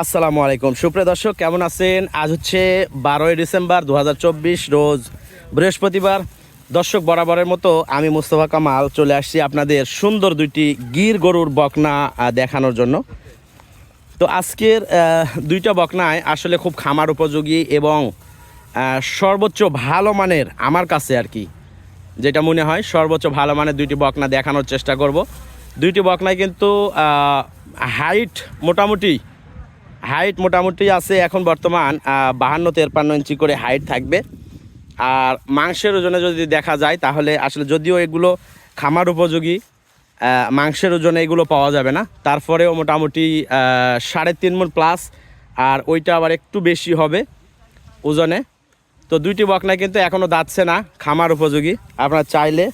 আসসালামু আলাইকুম। সুপ্রিয় দর্শক, কেমন আছেন? আজ হচ্ছে বারোই ডিসেম্বর দু হাজার চব্বিশ, রোজ বৃহস্পতিবার। দর্শক বরাবরের মতো আমি মুস্তফা কামাল চলে আসছি আপনাদের সুন্দর দুইটি গির গরুর বকনা দেখানোর জন্য। তো আজকের দুইটা বকনায় আসলে খুব খামার উপযোগী এবং সর্বোচ্চ ভালো মানের আমার কাছে আর কি, যেটা মনে হয় সর্বোচ্চ ভালো মানের দুইটি বকনা দেখানোর চেষ্টা করব। দুইটি বকনায় কিন্তু হাইট মোটামুটি হাইট মোটামুটি আছে এখন বর্তমান বাহান্ন তেরপান্ন ইঞ্চি করে হাইট থাকবে। আর মাংসের ওজনে যদি দেখা যায়, তাহলে আসলে যদিও এগুলো খামার উপযোগী মাংসের ওজনে এগুলো পাওয়া যাবে না। তারপরেও মোটামুটি সাড়ে তিন মন প্লাস আর ওইটা আবার একটু বেশি হবে ওজনে। তো দুইটি বকনা কিন্তু এখনও দাঁতছে না, খামার উপযোগী। আপনারা চাইলে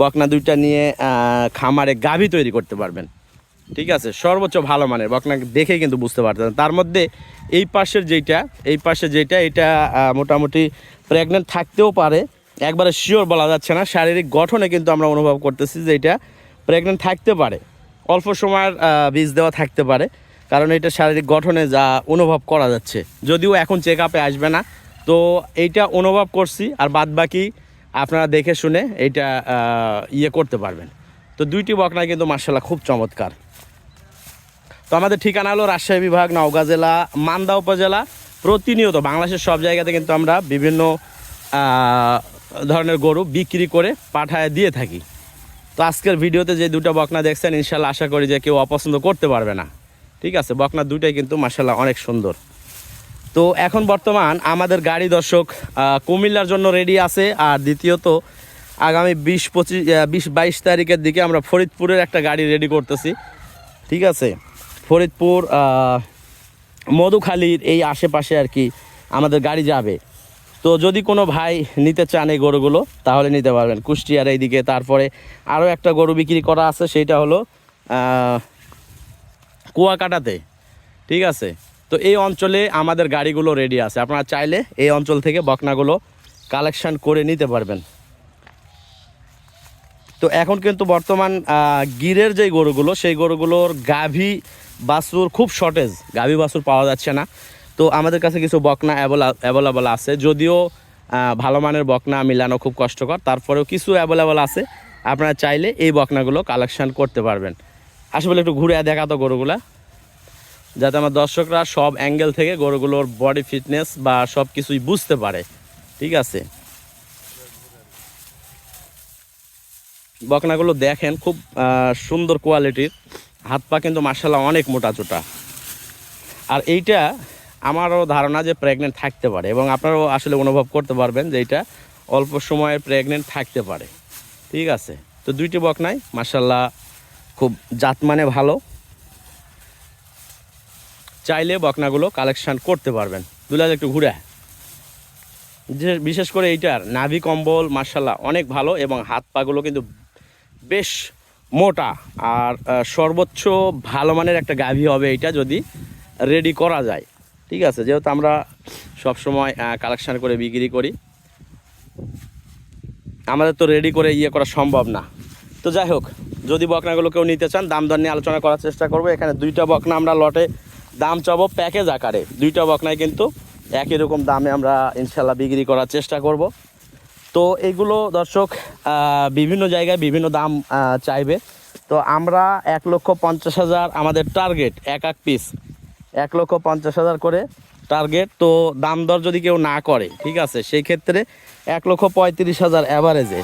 বকনা দুইটা নিয়ে খামারে গাভী তৈরি করতে পারবেন। ঠিক আছে? সর্বোচ্চ ভালো মানের, বকনা দেখে কিন্তু বুঝতে পারতেন তার মধ্যে এই পাশের যেইটা, এই পাশে যেটা এটা মোটামুটি প্রেগনেন্ট থাকতেও পারে। একবারে শিওর বলা যাচ্ছে না, শারীরিক গঠনে কিন্তু আমরা অনুভব করতেছি যে এটা প্রেগনেন্ট থাকতে পারে। অল্প সময়ের বীজ দেওয়া থাকতে পারে, কারণ এটা শারীরিক গঠনে যা অনুভব করা যাচ্ছে। যদিও এখন চেক আপে আসবে না, তো এইটা অনুভব করছি, আর বাদ বাকি আপনারা দেখে শুনে এইটা ইয়ে করতে পারবেন। তো দুইটি বকনা কিন্তু মার্শাল্লাহ খুব চমৎকার। তো আমাদের ঠিকানা হলো রাজশাহী বিভাগ, নওগাঁ জেলা, মান্দা উপজেলা। প্রতিনিয়ত বাংলাদেশের সব জায়গাতে কিন্তু আমরা বিভিন্ন ধরনের গরু বিক্রি করে পাঠায় দিয়ে থাকি। তো আজকের ভিডিওতে যে দুটো বকনা দেখছেন, ইনশাল্লাহ আশা করি যে কেউ অপছন্দ করতে পারবে না। ঠিক আছে? বকনা দুটাই কিন্তু মার্শাল্লাহ অনেক সুন্দর। তো এখন বর্তমান আমাদের গাড়ি দর্শক কুমিল্লার জন্য রেডি আছে। আর দ্বিতীয়ত, আগামী বিশ পঁচিশ বিশ বাইশ তারিখের দিকে আমরা ফরিদপুরের একটা গাড়ি রেডি করতেছি। ঠিক আছে? ফরিদপুর মধুখালীর এই আশেপাশে আর কি আমাদের গাড়ি যাবে। তো যদি কোনো ভাই নিতে চান এই গরুগুলো, তাহলে নিতে পারবেন। কুষ্টিয়ার এইদিকে তারপরে আরও একটা গরু বিক্রি করা আছে, সেইটা হলো কুয়াকাটাতে। ঠিক আছে? তো এই অঞ্চলে আমাদের গাড়িগুলো রেডি আছে। আপনারা চাইলে এই অঞ্চল থেকে বকনাগুলো কালেকশন করে নিতে পারবেন। তো এখন কিন্তু বর্তমান গিরের যে গরুগুলো, সেই গরুগুলোর গাভী বাছুর খুব শর্টেজ গাভী বাছুর পাওয়া যাচ্ছে না। তো আমাদের কাছে কিছু বকনা অ্যাভেলেবল আছে। যদিও ভালো মানের বকনা মিলানো খুব কষ্টকর, তারপরেও কিছু অ্যাভেলেবল আছে। আপনারা চাইলে এই বকনাগুলো কালেকশন করতে পারবেন। আসলে একটু ঘুরে দেখাতো গরুগুলা। যাতে আমার দর্শকরা সব অ্যাঙ্গেল থেকে গরুগুলোর বডি ফিটনেস বা সব কিছুই বুঝতে পারে। ঠিক আছে? বকনাগুলো দেখেন, খুব সুন্দর কোয়ালিটির হাত পা কিন্তু মার্শাল্লাহ অনেক মোটা চোটা। আর এইটা আমারও ধারণা যে প্রেগনেন্ট থাকতে পারে এবং আপনারাও আসলে অনুভব করতে পারবেন যে এটা অল্প সময়ে প্রেগনেন্ট থাকতে পারে। ঠিক আছে? তো দুইটি বকনাই মার্শাল্লাহ খুব জাত মানে ভালো। চাইলে বকনাগুলো কালেকশন করতে পারবেন। দুলাল একটু ঘুরে যে বিশেষ করে এইটার নাভি কম্বল মার্শাল্লাহ অনেক ভালো এবং হাত পাগুলো কিন্তু বেশ মোটা আর সর্বোচ্চ ভালো মানের একটা গাভী হবে এটা যদি রেডি করা যায়। ঠিক আছে? যেহেতু আমরা সবসময় কালেকশান করে বিক্রি করি। আমাদের তো রেডি করে ইয়ে করা সম্ভব না। তো যাই হোক, যদি বকনাগুলো কেউ নিতে চান, দাম দর নিয়ে আলোচনা করার চেষ্টা করব। এখানে দুইটা বকনা আমরা লটে দাম চাবো প্যাকেজ আকারে। দুইটা বকনায় কিন্তু একই রকম দামে আমরা ইনশাল্লাহ বিক্রি করার চেষ্টা করব। তো এগুলো দর্শক বিভিন্ন জায়গায় বিভিন্ন দাম চাইবে। তো আমরা এক লক্ষ পঞ্চাশ হাজার আমাদের টার্গেট এক এক পিস এক লক্ষ পঞ্চাশ হাজার করে টার্গেট তো দাম দর যদি কেউ না করে, ঠিক আছে, সেই ক্ষেত্রে এক লক্ষ পঁয়ত্রিশ হাজার অ্যাভারেজে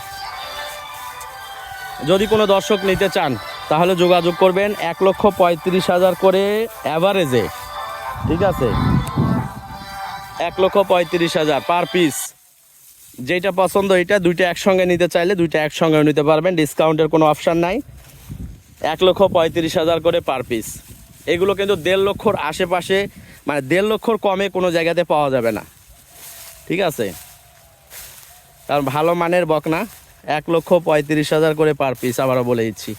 যদি কোনো দর্শক নিতে চান, তাহলে যোগাযোগ করবেন এক লক্ষ পঁয়ত্রিশ হাজার করে অ্যাভারেজে ঠিক আছে? এক লক্ষ পঁয়ত্রিশ হাজার পার পিস যেটা পছন্দ এটা, দুইটা একসঙ্গে নিতে চাইলে দুইটা একসঙ্গে নিতে পারবেন ডিসকাউন্টের কোনো অপশান নাই। এক লক্ষ পঁয়ত্রিশ হাজার করে পার পিস এগুলো কিন্তু দেড় লক্ষর আশেপাশে মানে দেড় লক্ষর কমে কোনো জায়গাতে পাওয়া যাবে না। ঠিক আছে? কারণ ভালো মানের বকনা, এক লক্ষ পঁয়ত্রিশ হাজার করে পার পিস আবারও বলে দিচ্ছি।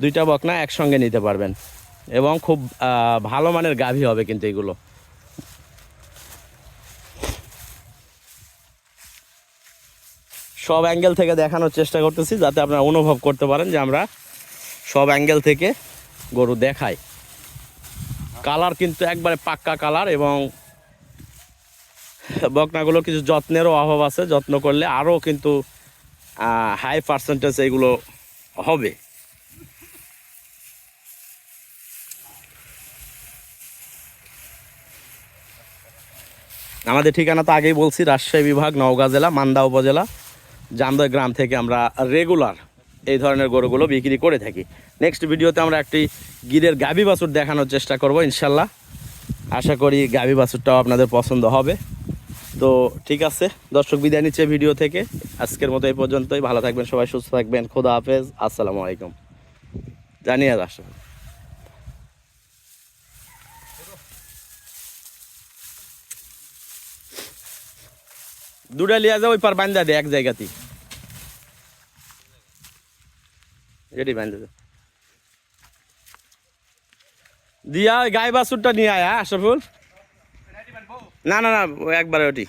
দুইটা বকনা একসঙ্গে নিতে পারবেন। এবং খুব ভালো মানের গাভী হবে কিন্তু এগুলো। সব অ্যাঙ্গেল থেকে দেখানোর চেষ্টা করতেছি যাতে আপনারা অনুভব করতে পারেন যে আমরা সব অ্যাঙ্গেল থেকে গরু দেখাই। কালার কিন্তু একবারে পাক্কা কালার এবং বকনাগুলো কিছু যত্নেরও অভাব আছে, যত্ন করলে আরও কিন্তু হাই পার্সেন্টেজ এইগুলো হবে। আমাদের ঠিকানা তো আগেই বলছি, রাজশাহী বিভাগ, নওগাঁ জেলা, মান্দা উপজেলা। জামদয় গ্রাম থেকে আমরা রেগুলার এই ধরনের গরুগুলো বিক্রি করে থাকি। নেক্সট ভিডিওতে আমরা একটি গিরের গাভী বাছুর দেখানোর চেষ্টা করব, ইনশাল্লাহ। আশা করি গাভী বাছুরটাও আপনাদের পছন্দ হবে। তো ঠিক আছে, দর্শক বিদায় নিচ্ছে ভিডিও থেকে। আজকের মতো এই পর্যন্তই। ভালো থাকবেন সবাই, সুস্থ থাকবেন। খোদা হাফেজ। আসসালামু আলাইকুম। জানিয়ে আসো দুটা লিয়া যাও ওই পার বান্ধা দে এক জায়গাতেই। এটি বান্ধা দিয়া গাই বাছুরটা নিয়ে আয় হ্যাঁ না না না, একবারে ওটি।